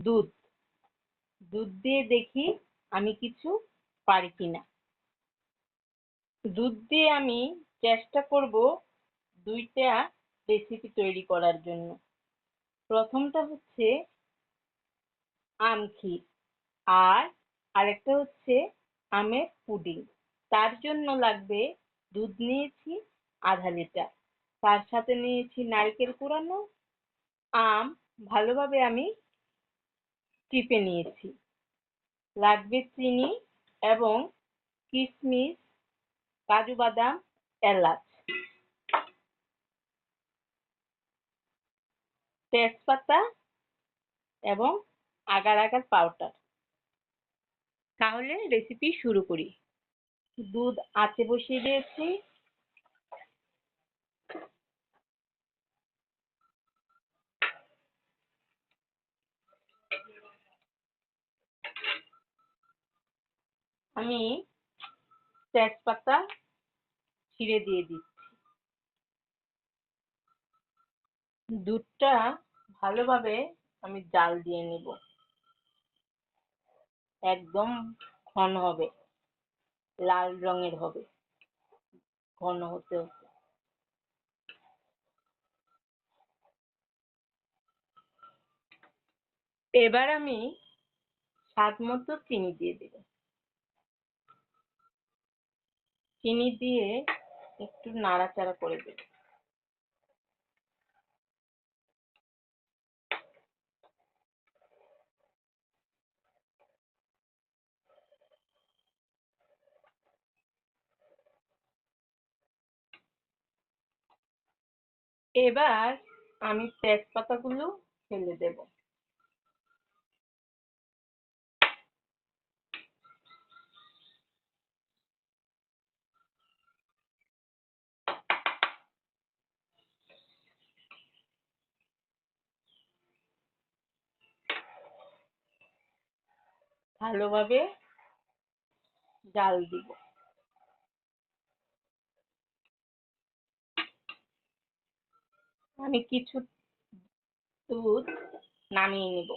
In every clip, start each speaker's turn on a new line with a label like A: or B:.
A: দুধ। দুধ দিয়ে দেখি আমি কিছু পারি কিনা। দুধ দিয়ে আমি চেষ্টা করব দুইটা রেসিপি তৈরি করার জন্য। প্রথমটা হচ্ছে আমক্ষীর আর আরেকটা হচ্ছে আমের পুডিং। তার জন্য লাগবে দুধ নিয়েছি আধা লিটার। তার সাথে নিয়েছি নারকেল কুড়ানো। আম ভালোভাবে আমি টিপে নিয়েছি। লাগবে চিনি এবং কিশমিশ কাজু বাদাম, এলাচ। তেজপাতা এবং আগার আগার পাউডার তাহলে রেসিপি শুরু করি। দুধ আঁচে বসিয়ে দিয়েছি। আমি তেজপাতা ছিঁড়ে দিয়ে দিচ্ছি। দুধটা ভালোভাবে আমি জাল দিয়ে নেব। একদম ঘন হবে, লাল রঙের হবে, ঘন হতে হতে। এবার আমি স্বাদ মতো চিনি দিয়ে দেব। চিনি দিয়ে একটু নাড়াচাড়া করে দেব। এবার আমি তেজপাতাগুলো ফেলে দেব। ভালোভাবে জাল দিব। আমি কিছু দুধ নামিয়ে নেব।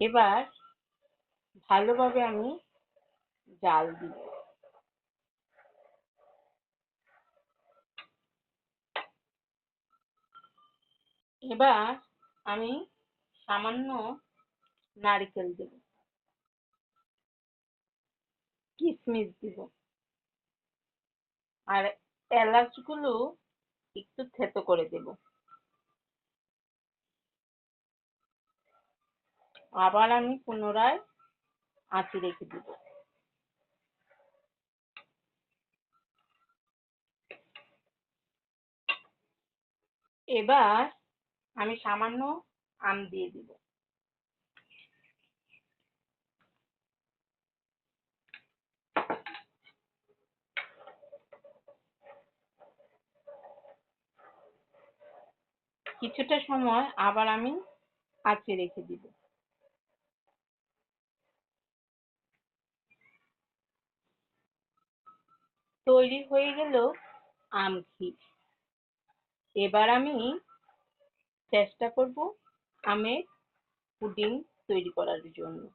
A: এবার ভালোভাবে আমি জাল দিব। এবার আমি সামান্য নারকেল দেব। কিশমিশ দিব। আর এলাচগুলো একটু থেতো করে দেব। আবার আমি পুনরায় আঁচে রেখে দেব। এবার আমি সামান্য আম দিয়ে দিব। কিছুটা সময় আবার আমি আঁচে রেখে দিব। তৈরি হয়ে গেল আমখি এবার আমি চেষ্টা করব আমের পুডিং তৈরি করার জন্য।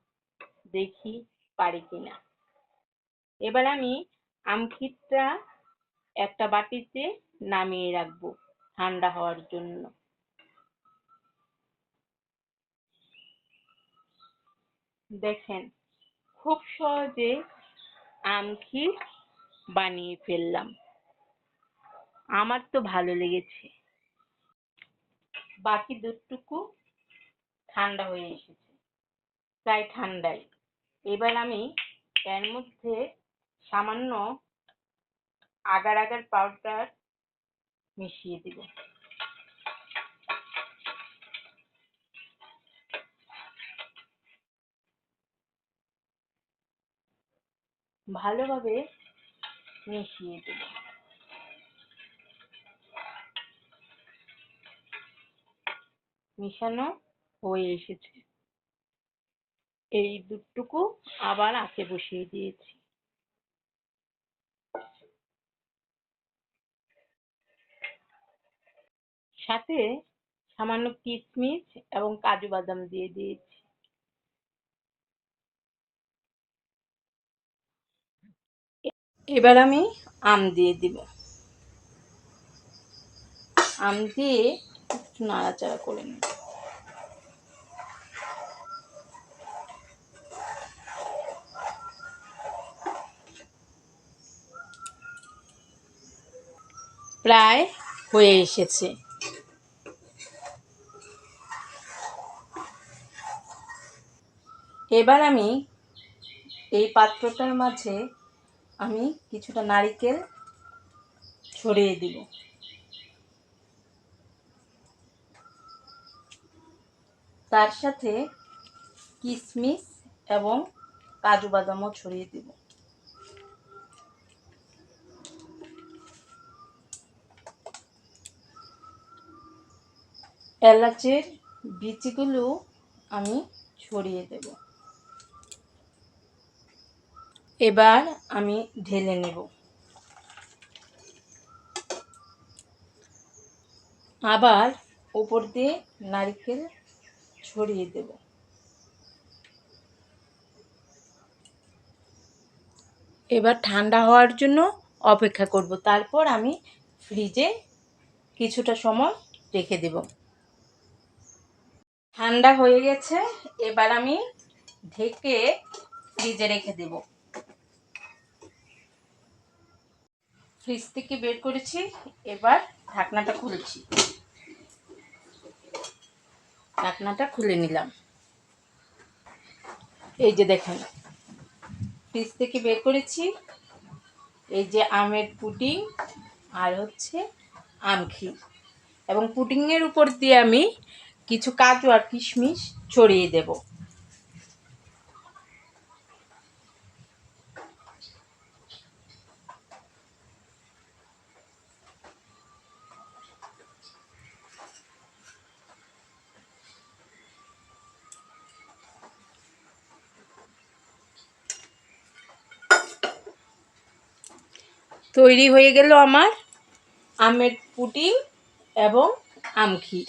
A: দেখি পারি কিনা। এবার আমি আমখিরটা একটা বাটিতে নামিয়ে রাখব ঠান্ডা হওয়ার জন্য। দেখেন, খুব সহজে আমখির বানিয়ে ফেললাম। আমার তো ভালো লেগেছে। বাকি দুধটুকু ঠান্ডা হয়ে এসেছে। প্রায় ঠান্ডাই। এবার আমি এর মধ্যে সামান্য আগার আগার পাউডার মিশিয়ে দিব। ভালোভাবে মিশিয়ে দেব। মেশানো হয়ে এসেছে। এই দুটুকু আবার আঁচে বসিয়ে দিয়েছি। সাথে সামান্য কিশমিশ এবং কাজু বাদাম দিয়ে দিয়েছি। এবার আমি আম দিয়ে দিব। আম দিয়ে একটু নাড়াচাড়া করে নেব প্রায় হয়ে এসেছে। এবার আমি এই পাত্রটার মাঝে আমি কিছুটা নারিকেল ছড়িয়ে দিব। তার সাথে কিশমিশ এবং কাজু বাদামও ছড়িয়ে দিব। এলাচের বিচিগুলো আমি ছড়িয়ে দেব। এবার আমি ঢেলে নেব। আবার উপর দিয়ে নারকেল ছড়িয়ে দেব। এবার ঠান্ডা হওয়ার জন্য অপেক্ষা করব। তারপর আমি ফ্রিজে কিছুটা সময় রেখে দেব। ঠান্ডা হয়ে গেছে, এবার আমি ঢেকে ফ্রিজে রেখে দেব। ফ্রিজ থেকে বের করেছি, এবার ঢাকনাটা খুলেছি। ঢাকনাটা খুলে নিলাম। এই যে দেখেন, ফ্রিজ থেকে বের করেছি। এই যে আমের পুটিং আর হচ্ছে আমখি এবং পুটিংয়ের উপর দিয়ে আমি কিছু কাজু আর কিশমিশ ছড়িয়ে দেব। তৈরি হয়ে গেল আমার আমের পুটিং এবং আমক্ষীর